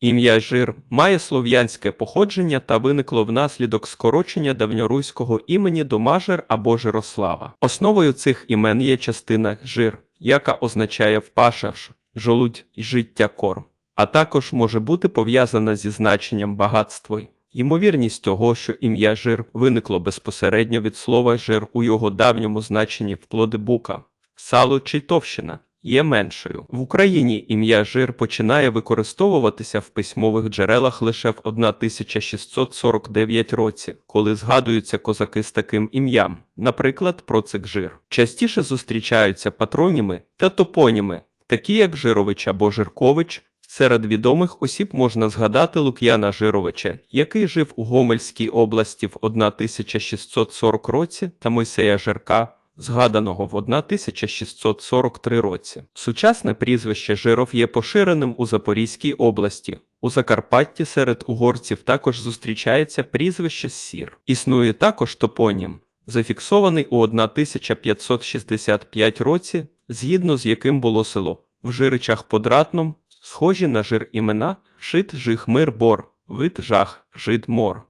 Ім'я Жир має слов'янське походження та виникло внаслідок скорочення давньоруського імені до Мажер або Жирослава. Основою цих імен є частина жир, яка означає впашаш, жолудь життя корм, а також може бути пов'язана зі значенням багатство. Ймовірність того, що ім'я жир виникло безпосередньо від слова жир у його давньому значенні вплоди бука, сало чи товщина, є меншою. В Україні ім'я жир починає використовуватися в письмових джерелах лише в 1649 році, коли згадуються козаки з таким ім'ям, наприклад, Процик Жир. Частіше зустрічаються патроніми та топоніми, такі як Жирович або Жиркович. Серед відомих осіб можна згадати Лук'яна Жировича, який жив у Гомельській області в 1640 році, та Мойсея Жирка, згаданого в 1643 році. Сучасне прізвище Жиров є поширеним у Запорізькій області. У Закарпатті серед угорців також зустрічається прізвище Сір. Існує також топонім, зафіксований у 1565 році, згідно з яким було село в Жиричах под Ратном, схожі на жир імена Шит Жих Мир Бор, вид жах, жид мор.